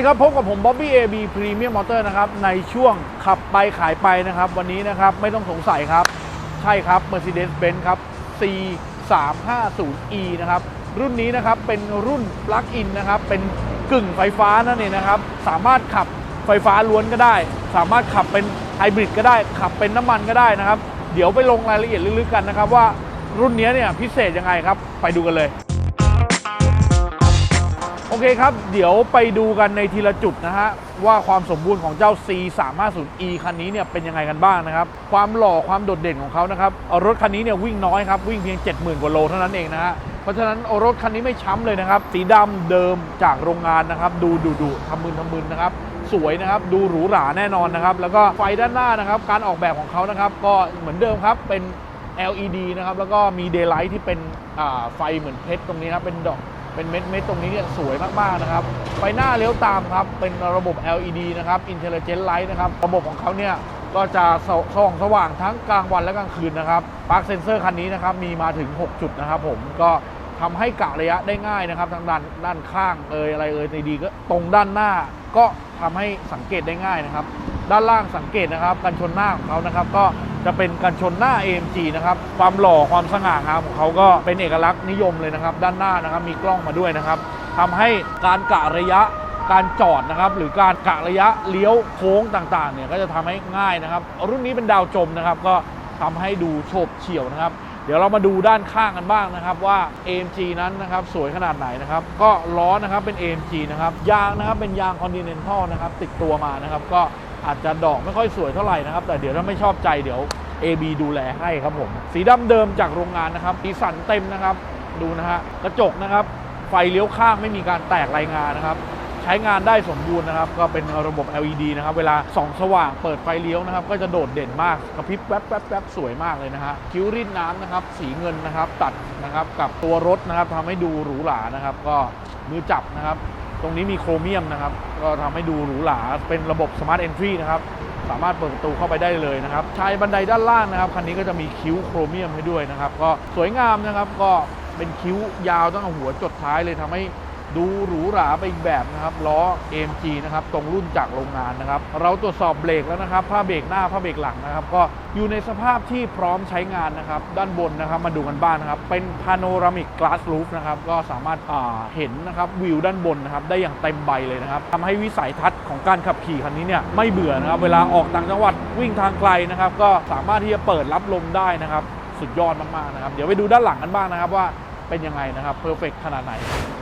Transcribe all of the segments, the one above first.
ดีครับพบกับผมบ๊อบบี้เอบีพรีเมียมมอเตอร์นะครับในช่วงขับไปขายไปนะครับ วันนี้นะครับไม่ต้องสงสัยครับ ใช่ครับ Mercedes-Benz ครับ C 3 5 0 E นะครับรุ่นนี้นะครับเป็นรุ่นปลั๊กอินนะครับเป็นกึ่งไฟฟ้านั่นเองนะครับสามารถขับไฟฟ้าล้วนก็ได้ สามารถขับเป็นไฮบริดก็ได้ ขับเป็นน้ำมันก็ได้นะครับ เดี๋ยวไปลงรายละเอียดลึกๆกันนะครับว่ารุ่นนี้เนี่ยพิเศษยังไงครับไปดูกันเลย เคครับ เดี๋ยวไปดูกันในทีละจุดนะฮะ ว่าความสมบูรณ์ของเจ้า C 3 5 0 E คันนี้เนี่ยเป็นยังไงกันบ้างนะครับ ความหล่อความโดดเด่นของเขานะครับรถคันนี้เนี่ยวิ่งน้อยครับ วิ่งเพียง 70,000 กว่าโลเท่านั้นเองนะฮะเพราะฉะนั้นรถคันนี้ไม่ช้ำเลยนะครับ สีดำเดิมจากโรงงานนะครับ ดูดุดุทำมึนทำมึนนะครับสวยนะครับดูหรูหราแน่นอนนะครับ แล้วก็ไฟด้านหน้านะครับ การออกแบบของเขานะครับ ก็เหมือนเดิมครับเป็น LED นะครับแล้วก็มี daylight ที่เป็นไฟเหมือนเพชรตรงนี้ครับเป็นดอก เป็นเม็ดเม็ดตรงนี้เนี่ยสวยมากๆนะครับไฟหน้าเลี้ยวตามครับ เป็นระบบ LED นะครับ Intelligent Light นะครับ ระบบของเขาเนี่ยก็จะสส่องสว่างทั้งกลางวันและกลางคืนนะครับปาร์คเซนเซอร์คันนี้นะครับ มีมาถึง 6 จุดนะครับผมก็ทำให้กะระยะได้ง่ายนะครับทางด้านด้านข้างเอยอะไรเอยในดีก็ตรงด้านหน้าก็ทำให้สังเกตได้ง่ายนะครับ ด้านล่างสังเกตนะครับกันชนหน้าของเขานะครับ ก็ จะเป็นกันชนหน้า AMG นะครับ ความหล่อความสง่างามของเขาก็เป็นเอกลักษณ์นิยมเลยนะครับ ด้านหน้านะครับมีกล้องมาด้วยนะครับทำให้การกะระยะการจอดนะครับหรือการกะระยะเลี้ยวโค้งต่างๆเนี่ยก็จะทำให้ง่ายนะครับ รุ่นนี้เป็นดาวจมนะครับ ก็ทำให้ดูโฉบเฉี่ยวนะครับ เดี๋ยวเรามาดูด้านข้างกันบ้างนะครับ ว่า AMG นั้นนะครับสวยขนาดไหนนะครับ ก็ล้อนะครับเป็น AMG นะครับยางนะครับเป็นยาง Continental นะครับติดตัวมานะครับ ก็ อาจจะดอกไม่ค่อยสวยเท่าไหร่นะครับ แต่เดี๋ยวถ้าไม่ชอบใจเดี๋ยว AB ดูแลให้ครับผม สีดำเดิมจากโรงงานนะครับสีสันเต็มนะครับ ดูนะฮะกระจกนะครับ ไฟเลี้ยวข้างไม่มีการแตกรายงานนะครับ ใช้งานได้สมบูรณ์นะครับ ก็เป็นระบบ LED นะครับ เวลาส่องสว่างเปิดไฟเลี้ยวนะครับ ก็จะโดดเด่นมากกระพริบแวบแวบแวบสวยมากเลยนะฮะคิ้วริดน้ำนะครับ สีเงินนะครับ ตัดนะครับกับตัวรถนะครับทำให้ดูหรูหรานะครับ ก็มือจับนะครับ ตรงนี้มีโครเมียมนะครับ ก็ทำให้ดูหรูหรา เป็นระบบสมาร์ทเอนทรีนะครับ สามารถเปิดประตูเข้าไปได้เลยนะครับ ชายบันไดด้านล่างนะครับ คันนี้ก็จะมีคิ้วโครเมียมให้ด้วยนะครับ ก็สวยงามนะครับ ก็เป็นคิ้วยาวตั้งแต่หัวจดท้ายเลยทำให้ ดูหรูหราไปอีกแบบนะครับล้อ AMG นะครับตรงรุ่นจากโรงงานนะครับ เราตรวจสอบเบรกแล้วนะครับผ้าเบรกหน้าผ้าเบรกหลังนะครับ ก็อยู่ในสภาพที่พร้อมใช้งานนะครับ ด้านบนนะครับมาดูกันบ้างนะครับ เป็นพาโนรามิกก a าส r ูฟนะครับก็สามารถาเห็นนะครับวิวด้านบนนะครับได้อย่างเต็มใบเลยนะครับทำให้วิสัยทัศน์ของการขับขี่คันนี้เนี่ยไม่เบื่อนะครับเวลาออกต่างจังหวัดวิ่งทางไกลนะครับ ก็สามารถที่จะเปิดรับลมได้นะครับ สุดยอดมากๆนะครับ เดี๋ยวไปดูด้านหลังกันบ้างนะครับว่า เป็นยังไงนะครับเพอร์เฟกขนาดไหน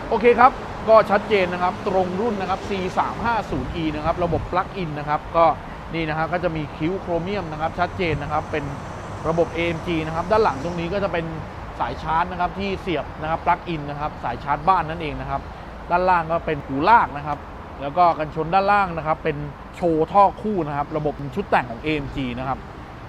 โอเคครับ ก็ชัดเจนนะครับ ตรงรุ่นนะครับ C 3 5 0 E นะครับ ระบบปลั๊กอินนะครับ ก็นี่นะครับก็จะมีคิ้วโครเมียมนะครับ ชัดเจนนะครับ เป็นระบบ AMG นะครับ ด้านหลังตรงนี้ก็จะเป็นสายชาร์จนะครับที่เสียบนะครับปลั๊กอินนะครับ สายชาร์จบ้านนั่นเองนะครับ ด้านล่างก็เป็นหูลากนะครับ แล้วก็กันชนด้านล่างนะครับ เป็นโชว์ท่อคู่นะครับ ระบบชุดแต่งของ AMG นะครับ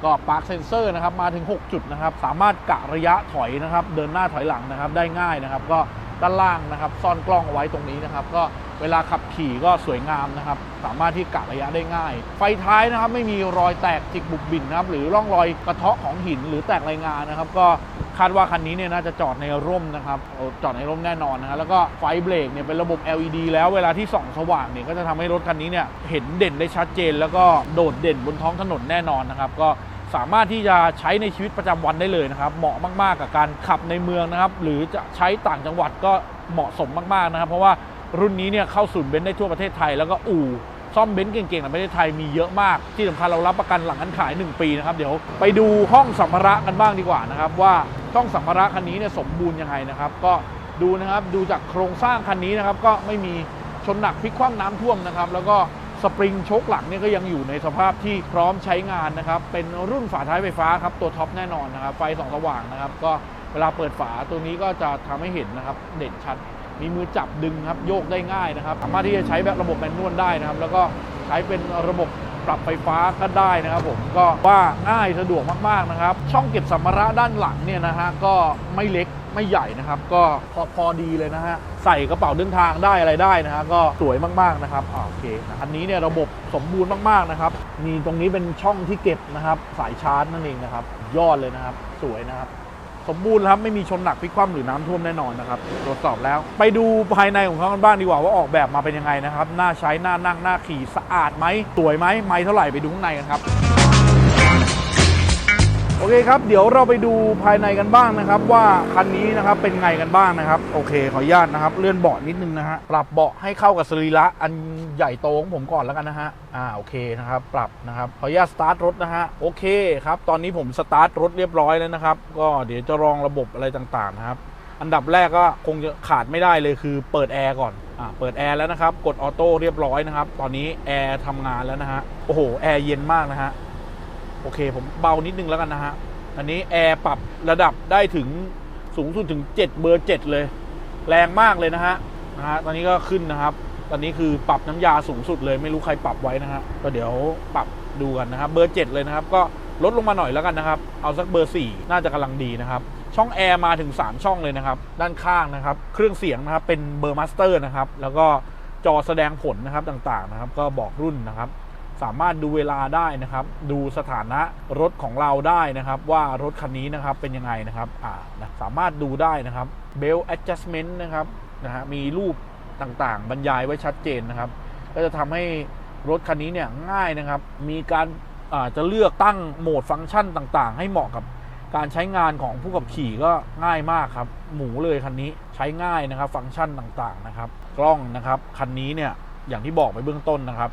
ก็ปาร์คเซนเซอร์นะครับมาถึง 6 จุดนะครับ สามารถกะระยะถอยนะครับ เดินหน้าถอยหลังนะครับได้ง่ายนะครับ ก็ด้านล่างนะครับ ซ่อนกล้องเอาไว้ตรงนี้นะครับ ก็เวลาขับขี่ก็สวยงามนะครับ สามารถที่กะระยะได้ง่าย ไฟท้ายนะครับ ไม่มีรอยแตกจิกบุบบินนะครับ หรือร่องรอยกระเทาะของหินหรือแตกรายงานนะครับ ก็คาดว่าคันนี้เนี่ยน่าจะจอดในร่มนะครับจอดในร่มแน่นอนนะครับแล้วก็ไฟเบรกเนี่ยเป็นระบบ LED แล้วเวลาที่ส่องสว่างเนี่ยก็จะทำให้รถคันนี้เนี่ยเห็นเด่นได้ชัดเจน แล้วก็โดดเด่นบนท้องถนนแน่นอนนะครับ ก็ สามารถที่จะใช้ในชีวิตประจำวันได้เลยนะครับ เหมาะมาก ๆ กับการขับในเมืองนะครับ หรือจะใช้ต่างจังหวัดก็เหมาะสมมาก ๆ นะครับ เพราะว่ารุ่นนี้เนี่ยเข้าศูนย์เบนซ์ได้ทั่วประเทศไทย แล้วก็อู่ซ่อมเบนซ์เก่งๆในประเทศไทยมีเยอะมาก ที่สำคัญเรารับประกันหลังการขาย 1 ปีนะครับ เดี๋ยวไปดูห้องสัมภาระกันบ้างดีกว่านะครับว่าห้องสัมภาระคันนี้เนี่ยสมบูรณ์ยังไงนะครับ ก็ดูนะครับดูจากโครงสร้างคันนี้นะครับก็ไม่มีชนหนักพลิกคว่ำน้ำท่วมนะครับ แล้วก็ สปริงโชคหลังเนี่ยก็ยังอยู่ในสภาพที่พร้อมใช้งานนะครับ เป็นรุ่นฝาท้ายไฟฟ้าครับ ตัวท็อปแน่นอนนะครับ ไฟสองสว่างนะครับ ก็เวลาเปิดฝาตัวนี้ก็จะทำให้เห็นนะครับ เด่นชัด มีมือจับดึงครับ โยกได้ง่ายนะครับ สามารถที่จะใช้แบบระบบแมนนวลได้นะครับ แล้วก็ใช้เป็นระบบ ปรับไฟฟ้าก็ได้นะครับผมก็ว่าง่ายสะดวกมากๆนะครับ ช่องเก็บสัมภาระด้านหลังเนี่ยนะฮะก็ไม่เล็กไม่ใหญ่นะครับ ก็พอพอดีเลยนะฮะใส่กระเป๋าเดินทางได้อะไรได้นะฮะก็สวยมากๆนะครับอโอเคนะอันนี้เนี่ยระบบสมบูรณ์มากๆนะครับมีตรงนี้เป็นช่องที่เก็บนะครับ สายชาร์จนั่นเองนะครับ ยอดเลยนะครับ สวยนะครับ สมบูรณ์ครับไม่มีชนหนักพลิกคว่ำหรือน้ำท่วมแน่นอนนะครับตรวจสอบแล้ว ไปดูภายในของเขากันบ้างดีกว่าว่าออกแบบมาเป็นยังไงนะครับน่าใช้น่านั่งน่าขี่สะอาดไหมสวยไหมไม่เท่าไหร่ไปดูข้างในกันครับ โอเคครับ เดี๋ยวเราไปดูภายในกันบ้างนะครับ ว่าคันนี้นะครับเป็นไงกันบ้างนะครับ โอเคขออนุญาตนะครับ เลื่อนเบาะนิดนึงนะฮะปรับเบาะให้เข้ากับสรีระอันใหญ่โตของผมก่อนแล้วกันนะฮะอ่าโอเคนะครับปรับนะครับขออนุญาตสตาร์ทรถนะฮะโอเคครับตอนนี้ผมสตาร์ทรถเรียบร้อยแล้วนะครับ ก็เดี๋ยวจะลองระบบอะไรต่างๆนะครับอันดับแรกก็คงจะขาดไม่ได้เลยคือเปิดแอร์ก่อน อ่า เปิดแอร์แล้วนะครับ กดออโต้เรียบร้อยนะครับ ตอนนี้แอร์ทำงานแล้วนะฮะ โอ้โห แอร์เย็นมากนะฮะ โอเค ผมเบานิดนึงแล้วกันนะฮะ อันนี้แอร์ปรับระดับได้ถึงสูงสุดถึง 7 เบอร์ 7 เลย แรงมากเลยนะฮะนะฮะตอนนี้ก็ขึ้นนะครับ ตอนนี้คือปรับน้ำยาสูงสุดเลย ไม่รู้ใครปรับไว้นะฮะก็เดี๋ยวปรับดูกันนะครับเบอร์ 7 เลยนะครับ ก็ลดลงมาหน่อยแล้วกันนะครับ เอาสักเบอร์ 4 น่าจะกำลังดีนะครับ ช่องแอร์มาถึง 3 ช่องเลยนะครับ ด้านข้างนะครับ เครื่องเสียงนะครับเป็นเบอร์มาสเตอร์นะครับ แล้วก็จอแสดงผลนะครับต่างๆนะครับ ก็บอกรุ่นนะครับ สามารถดูเวลาได้นะครับ ดูสถานะรถของเราได้นะครับ ว่ารถคันนี้นะครับเป็นยังไงนะครับอ่านะสามารถดูได้นะครับ belt adjustment นะครับนะฮะมีรูปต่างๆ บรรยายไว้ชัดเจนนะครับ ก็จะทำให้รถคันนี้เนี่ยง่ายนะครับ มีการอ่าจะเลือกตั้งโหมดฟังก์ชันต่างๆ ให้เหมาะกับการใช้งานของผู้ขับขี่ก็ง่ายมากครับ หมูเลยคันนี้ใช้ง่ายนะครับ ฟังก์ชันต่างๆนะครับ กล้องนะครับคันนี้เนี่ยอย่างที่บอกไปเบื้องต้นนะครับ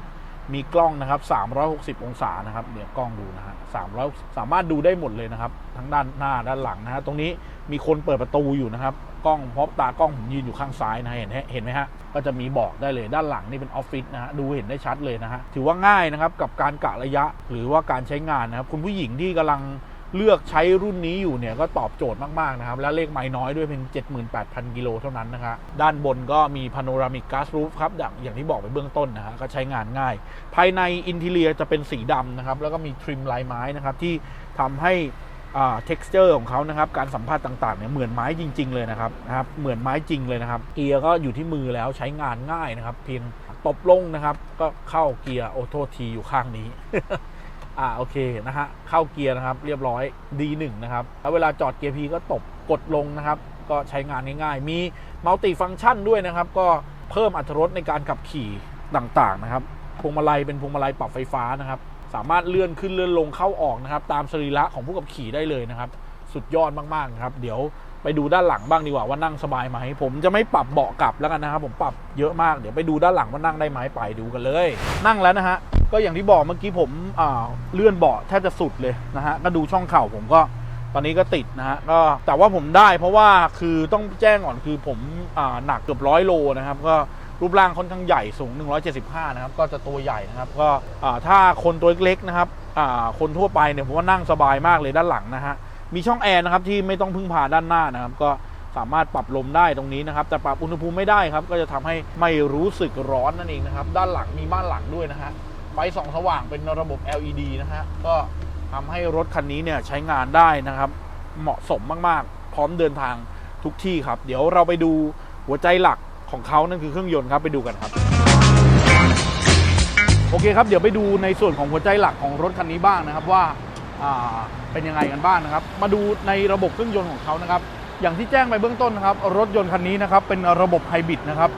มีกล้องนะครับ 360 องศานะครับ เดี๋ยวกล้องดูนะฮะ300 สามารถดูได้หมดเลยนะครับ ทั้งด้านหน้าด้านหลังนะฮะ ตรงนี้มีคนเปิดประตูอยู่นะครับ กล้องพราะตากล้องผมยืนอยู่ข้างซ้ายนะฮะเห็นไหมเห็นไหมฮะ ก็จะมีบอกได้เลยด้านหลังนี่เป็นออฟฟิศนะฮะ ดูเห็นได้ชัดเลยนะฮะ ถือว่าง่ายนะครับกับการกะระยะหรือว่าการใช้งานนะครับ คุณผู้หญิงที่กำลัง เลือกใช้รุ่นนี้อยู่เนี่ยก็ตอบโจทย์มาก ๆ นะครับ และเลขไม้น้อยด้วยเพียง78,000 กิโลเท่านั้นนะครับด้านบนก็มีพาโนรามิก a s ส r ูฟครับอย่างอย่างที่บอกไปเบื้องต้นนะฮะก็ใช้งานง่าย ภายในอินทีเลียจะเป็นสีดำนะครับ แล้วก็มีทริมลายไม้นะครับ ที่ทำให้อ่า texture ของเขานะครับ การสัมผัสต่างๆเนี่ยเหมือนไม้จริง ๆ เลยนะครับนะครับเหมือนไม้จริงเลยนะครับเกียร์ก็อยู่ที่มือแล้วใช้งานง่ายนะครับ เพียงตบลงนะครับ ก็เข้าเกียร์โอโททีอยู่ข้างนี้ อ่าโอเคนะฮะเข้าเกียร์นะครับเรียบร้อย D1 นะครับแล้วเวลาจอดเกียร์ P ก็ตบกดลงนะครับ ก็ใช้งานง่ายๆ มีมัลติฟัง c t ชันด้วยนะครับ ก็เพิ่มอัตรถรสในการขับขี่ต่างๆนะครับพวงมาลัยเป็นพวงมาลัยปรับไฟฟ้านะครับ สามารถเลื่อนขึ้นเลื่อนลงเข้าออกนะครับ ตามสรีระของผู้ขับขี่ได้เลยนะครับ สุดยอดมากๆนะครับ เดี๋ยวไปดูด้านหลังบ้างดีกว่าว่านั่งสบายไหมผมจะไม่ปรับเบาะกลับแล้วกันนะครับ ผมปรับเยอะมากเดี๋ยวไปดูด้านหลังว่านั่งได้ไหมไปดูกันเลย นั่งแล้วนะฮะ ก็อย่างที่บอกเมื่อกี้ผมเลื่อนเบาะแทบจะสุดเลยนะฮะก็ดูช่องเข่าผมก็ตอนนี้ก็ติดนะฮะก็แต่ว่าผมได้เพราะว่าคือต้องแจ้งก่อนคือผมอหนักเกือบร้อยโลนะครับก็รูปร่างค่อนข้างใหญ่สูง 175 นะครับ ก็จะตัวใหญ่นะครับ ก็ถ้าคนตัวเล็กๆนะครับคนทั่วไปเนี่ยผมว่านั่งสบายมากเลยด้านหลังนะฮะมีช่องแอร์นะครับที่ไม่ต้องพึ่งพาด้านหน้านะครับ ก็สามารถปรับลมได้ตรงนี้นะครับ แต่ปรับอุณหภูมิไม่ได้ครับ ก็จะทำให้ไม่รู้สึกร้อนนั่นเองนะครับ ด้านหลังมีม่านหลังด้วยนะฮะ ไฟส่องสว่างเป็นระบบ LED นะฮะ ก็ทำให้รถคันนี้เนี่ยใช้งานได้นะครับ เหมาะสมมากๆ พร้อมเดินทางทุกที่ครับ เดี๋ยวเราไปดูหัวใจหลักของเขานั่นคือเครื่องยนต์ครับไปดูกันครับ โอเคครับ เดี๋ยวไปดูในส่วนของหัวใจหลักของรถคันนี้บ้างนะครับว่าอ่าเป็นยังไงกันบ้างนะครับ มาดูในระบบเครื่องยนต์ของเขานะครับ อย่างที่แจ้งไปเบื้องต้นนะครับ รถยนต์คันนี้นะครับเป็นระบบไฮบริดนะครับ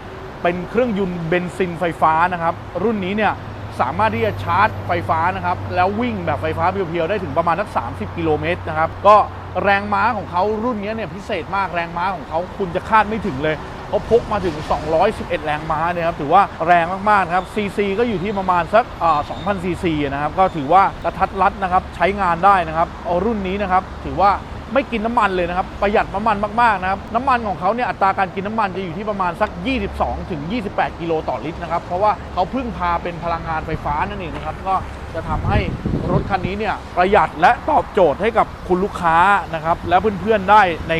เป็นเครื่องยนต์เบนซินไฟฟ้านะครับ รุ่นนี้เนี่ย สามารถที่จะชาร์จไฟฟ้านะครับ แล้ววิ่งแบบไฟฟ้าเพียวๆ ได้ถึงประมาณสัก 30 กิโลเมตรนะครับ ก็แรงม้าของเขารุ่นนี้เนี่ยพิเศษมากแรงม้าของเขาคุณจะคาดไม่ถึงเลยเขาพกมาถึง 211 แรงม้าเนี่ยครับ ถือว่าแรงมากๆนะครับซีซีก็อยู่ที่ประมาณสัก2,000ซีซีนะครับ ก็ถือว่ากระทัดรัดนะครับ ใช้งานได้นะครับเอารุ่นนี้นะครับ ถือว่า ไม่กินน้ำมันเลยนะครับ ประหยัดน้ำมันมากๆนะครับ น้ำมันของเขาเนี่ยอัตราการกินน้ำมันจะอยู่ที่ประมาณสัก 22 ถึง 28 กิโลต่อลิตรนะครับ เพราะว่าเขาพึ่งพาเป็นพลังงานไฟฟ้านั่นเองนะครับ ก็จะทำให้รถคันนี้เนี่ยประหยัดและตอบโจทย์ให้กับคุณลูกค้านะครับ และเพื่อนๆได้ใน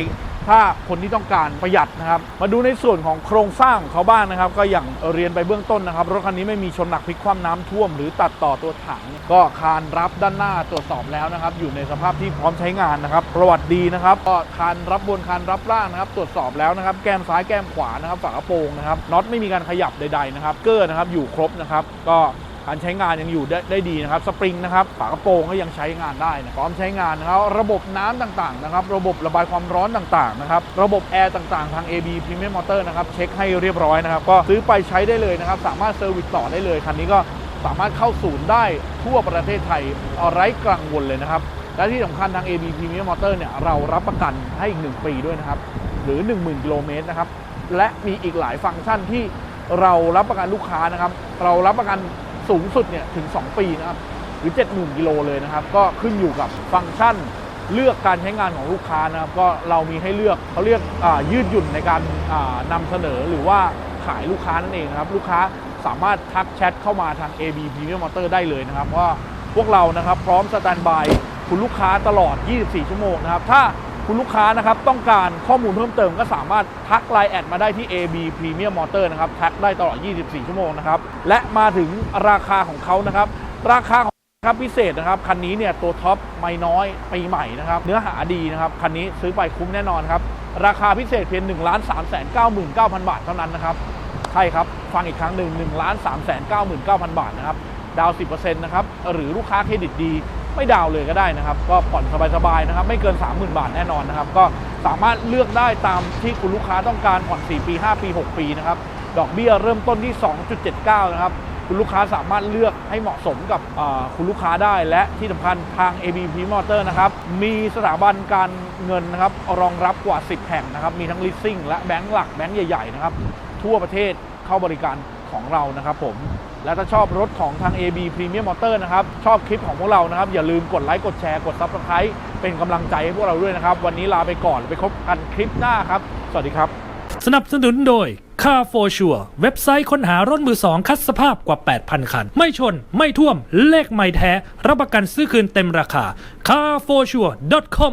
ถ้าคนที่ต้องการประหยัดนะครับมาดูในส่วนของโครงสร้างของเขาบ้างนะครับ ก็อย่างเรียนไปเบื้องต้นนะครับรถคันนี้ไม่มีชนหนักพลิกคว่ำน้ำท่วม หรือตัดต่อตัวถัง ก็คานรับด้านหน้าตรวจสอบแล้วนะครับ อยู่ในสภาพที่พร้อมใช้งานนะครับ ประวัติดีนะครับ ก็คานรับบนคานรับล่างนะครับตรวจสอบแล้วนะครับ แก้มซ้ายแก้มขวานะครับฝากระโปรงนะครับน็อตไม่มีการขยับใดๆนะครับเกอร์นะครับอยู่ครบนะครับก็ การใช้งานยังอยู่ได้ไดดีนะครับสปริงนะครับฝากระโปรงก็ยังใช้งานได้นะพร้อมใช้งานนะครับระบบน้ำต่างๆนะครับระบบระบายความร้อนต่างๆนะครับระบบแอร์ต่างๆ ทาง AB Premium Motor นะครับเช็คให้เรียบร้อยนะครับก็ซื้อไปใช้ได้เลยนะครับสามารถเซอร์วิสต่อได้เลยคันนี้ก็สามารถเข้าศูนย์ได้ทั่วประเทศไทยไร้กังวลเลยนะครับและที่สำคัญทาง AB Premium Motor เนี่ยเรารับประกันให้อีก 1 ปีด้วยนะครับหรือ 10,000กิโลเมตรนะครับและมีอีกหลายฟังก์ชันที่เรารับประกันลูกค้านะครับ เรารับประกัน สูงสุดเนี่ยถึง 2 ปีนะครับหรือ 70,000กิโลเลยนะครับ ก็ขึ้นอยู่กับฟังก์ชันเลือกการใช้งานของลูกค้านะครับ ก็เรามีให้เลือกเขาเรียกยืดหยุ่นในการอ่านำเสนอหรือว่าขายลูกค้านั่นเองนะครับ ลูกค้าสามารถทักแชทเข้ามาทาง AB Premium Motor ได้เลยนะครับว่าพวกเรานะครับพร้อมสแตนบายคุณลูกค้าตลอด 24 ชั่วโมงนะครับ ถ้า คุณลูกค้านะครับต้องการข้อมูลเพิ่มเติมก็สามารถทักไลน์แอดมาได้ที่ AB Premium Motor นะครับทักได้ตลอด 24 ชั่วโมงนะครับและมาถึงราคาของเขานะครับ ราคาของครับพิเศษนะครับคันนี้เนี่ยตัวท็อปไม่น้อยปีใหม่นะครับเนื้อหาดีนะครับคันนี้ซื้อไปคุ้มแน่นอนครับราคาพิเศษเพียง1 3 9 9 0 0 0 บาทเท่านั้นนะครับใช่ครับฟังอีกครั้งหนึ่ง1 3 9 9 0 0 0 บาทนะครับดาว 10%นะครับหรือลูกค้าเครดิตดี ไม่ดาวเลยก็ได้นะครับ ก็ผ่อนสบายๆนะครับ ไม่เกิน 30,000 บาทแน่นอนนะครับ ก็สามารถเลือกได้ตามที่คุณลูกค้าต้องการผ่อน 4 ปี 5 ปี 6 ปีนะครับ ดอกเบี้ยเริ่มต้นที่ 2.79 นะครับ คุณลูกค้าสามารถเลือกให้เหมาะสมกับคุณลูกค้าได้ และที่สำคัญทาง AB p m o t o r นะครับ มีสถาบันการเงินนะครับรองรับกว่า 10 แห่งนะครับ มีทั้ง leasing และแบงก์หลักแบงก์ใหญ่ๆนะครับทั่วประเทศเข้าบริการ ของเรานะครับผม และถ้าชอบรถของทาง AB Premium Motor นะครับ ชอบคลิปของพวกเรานะครับ อย่าลืมกดไลค์ กดแชร์ กด Subscribe เป็นกำลังใจให้พวกเราด้วยนะครับ วันนี้ลาไปก่อนไปพบกันคลิปหน้าครับ สวัสดีครับ สนับสนุนโดย Car for Sure เว็บไซต์ค้นหารถมือสองคัดสภาพกว่า 8,000 คัน ไม่ชนไม่ท่วมเลขไม่แท้ รับประกันซื้อคืนเต็มราคา carforsure.com